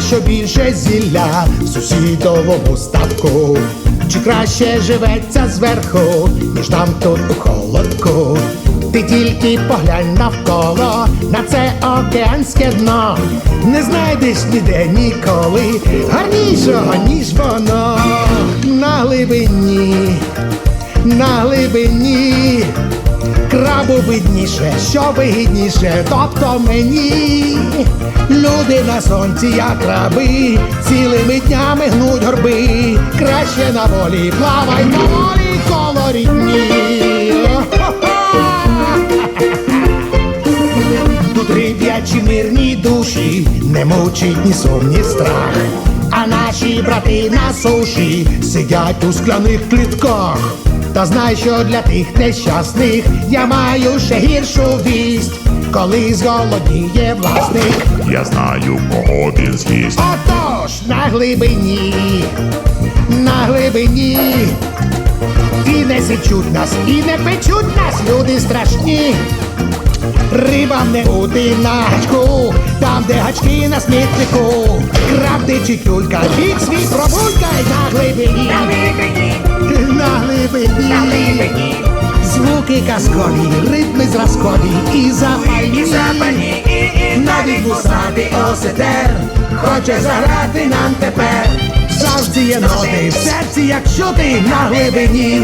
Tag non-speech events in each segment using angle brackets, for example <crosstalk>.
що більше зілля в сусідовому ставку. Чи краще живеться зверху, ніж там тут у холодку? Ти тільки поглянь навколо на це океанське дно. Не знайдеш ніде ніколи гарнішого, ніж воно на глибині, на глибині. Крабу видніше, що вигідніше, тобто мені люди на сонці, як краби, цілими днями гнуть горби, краще на волі, плавай на волі колорідні. <laughs> Тут риб'ячі мирні душі, не мучить ні сум, ні страх. А наші брати на суші сидять у скляних клітках. Та знай, що для тих нещасних я маю ще гіршу вість, коли зголодніє власник. Я знаю, кого він з'їсть. Отож на глибині, на глибині. І не січуть нас, і не печуть нас, люди страшні. Рибам не бути на гачку, там, де гачки на смітнику. Крабди чи тюлька, бік свій пробулькай на глибині. На глибині. Звуки казкові, ритми зразкові і запальні. Навіть вусатий осетер хоче заграти нам тепер. Завжди є ноти, в серці, якщо ти на глибині.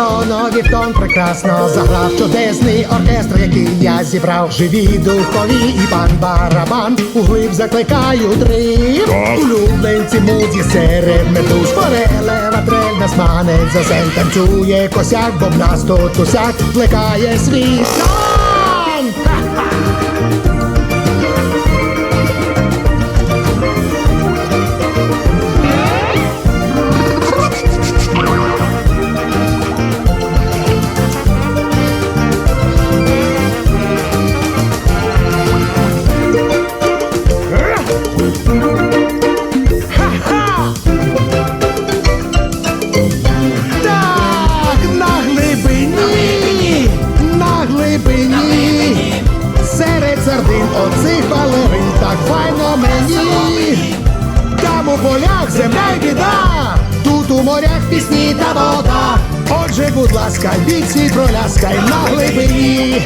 Тритонові в тон прекрасно заграв чудесний оркестр, який я зібрав. Живі духові і пан барабан углиб закликають риб. Улюбленці музі серед медуз Форелева трель нас манить за сен танцює косяк, бо в нас тут усяк плекає свій сон. Оцих балерин так файно мені. Там у полях земля й біда, тут у морях пісні та вода. Отже, будь ласка, свій проляскай на глибині.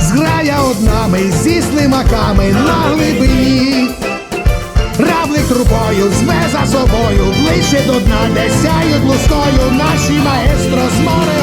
Зграя однами зі слимаками на глибині. Равлик трубою зме за собою, ближче до дна, де сяють лускою наші маестро з море.